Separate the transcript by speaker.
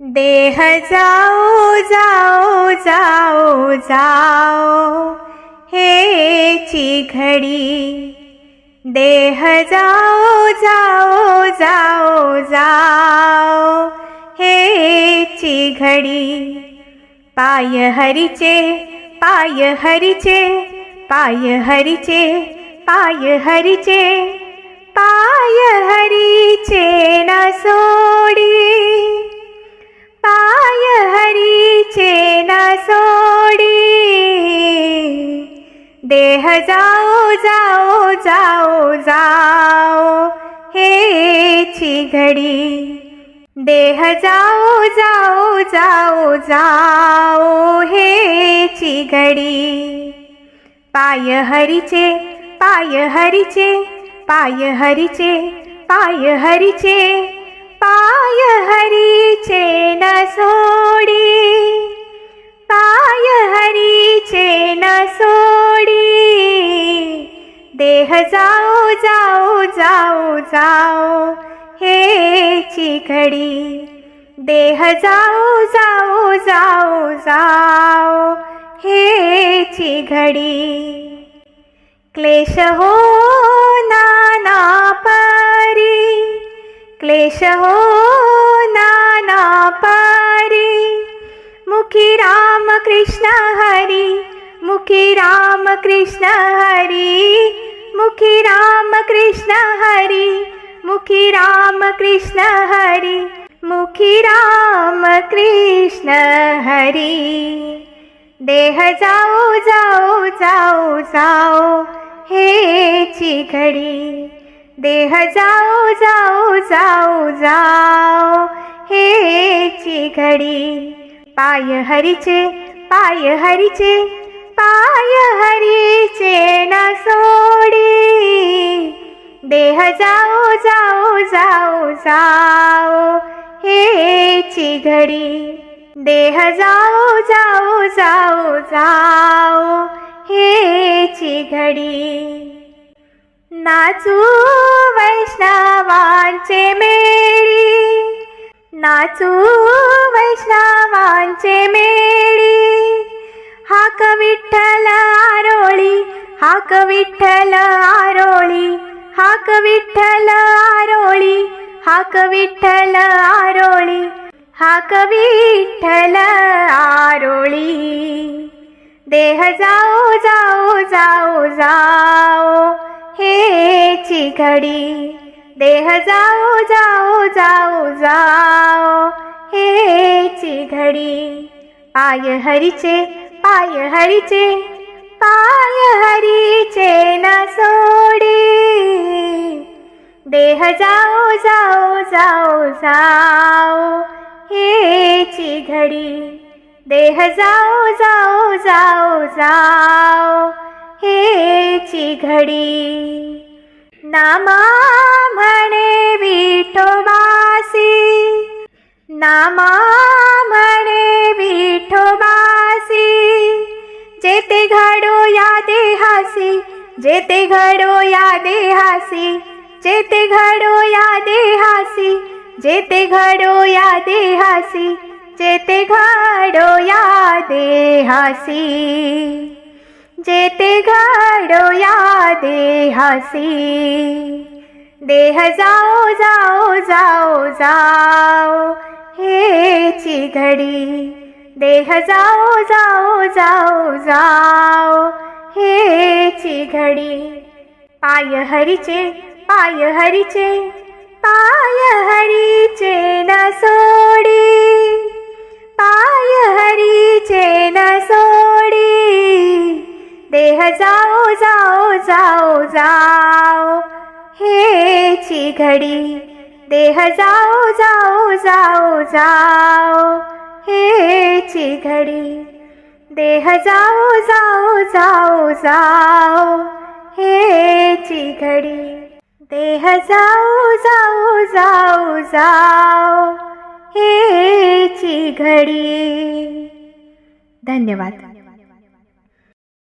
Speaker 1: देह जाओ जाओ जाओ जाओ। हेची घडी देह जाओ जाओ जाओ जाओ। हेची घडी पाय हरीचे पाय हरीचे पाय हरीचे पाय हरीचे पाय हरीचे न सोडी। देह जाओ जाओ जाओ जाओ हेची घडी. देह जाओ जाओ जाओ जाओ हेची घडी. पाय हरीचे पाय हरीचे पाय हरीचे पाय हरीचे पाय हरीचे न सोडी. जाओ जाओ जाओ जाओ हेची घडी. देह जाओ जाओ जाओ जाओ हेची घडी. क्लेश हो नाना पारी. क्लेश हो नाना पारी. मुखी राम कृष्ण हरी मुखी राम कृष्ण हरी. कृष्ण हरी मुखी राम कृष्ण हरी मुखी राम कृष्ण हरी। देह जाओ जाओ जाओ जाओ हेची घडी देह जाओ जाओ जाओ जाओ हेची घडी पाय हरीचे पाय हरीचे पाय हरी जाओ जाओ जाओ जाओ हेची घडी. देह जाओ जाओ जाओ जाओ हेची घडी. नाचू वैष्णवांचे मेळी. नाचू वैष्णवांचे मेळी. हाक विठ्ठल आरोळी हाक विठ्ठल आरोळी. हाक विठ्ठल आरोळी हाक विठ्ठल आरोळी हाक विठ्ठल आरोळी देह जाओ जाओ जाओ जाओ हेची घडी देह जाओ जाओ जाओ जाओ हेची घडी पाय हरीचे पाय हरीचे पाय हरीचे न सोडी. देह जाओ जाओ जाओ जाओ हेची घडी देह जाओ जाओ जाओ जाओ हेची घडी नामा म्हणे विठोबासी. नामा जेते घडो या देहासी जेते घडो या देहासी जेते घडो या देहासी जेते घडो या देहासी जेते घडो या देहासी. जेते घडो या देहासी. देह जाओ जाओ जाओ जाओ हेची घडी देह जाओ जाओ जाओ जाओ हेची घडी पाय हरीचे पाय हरीचे पाय हरीचे न सोडी। पाय हरीचे न सोडी। देह जाओ जाओ जाओ जाओ हेची घडी देह जाओ जाओ जाओ जाओ हेची घडी. देह जाओ जाओ जाओ जाओ हेची घडी. देह जाओ जाओ जाओ जाओ हेची घडी. धन्यवाद.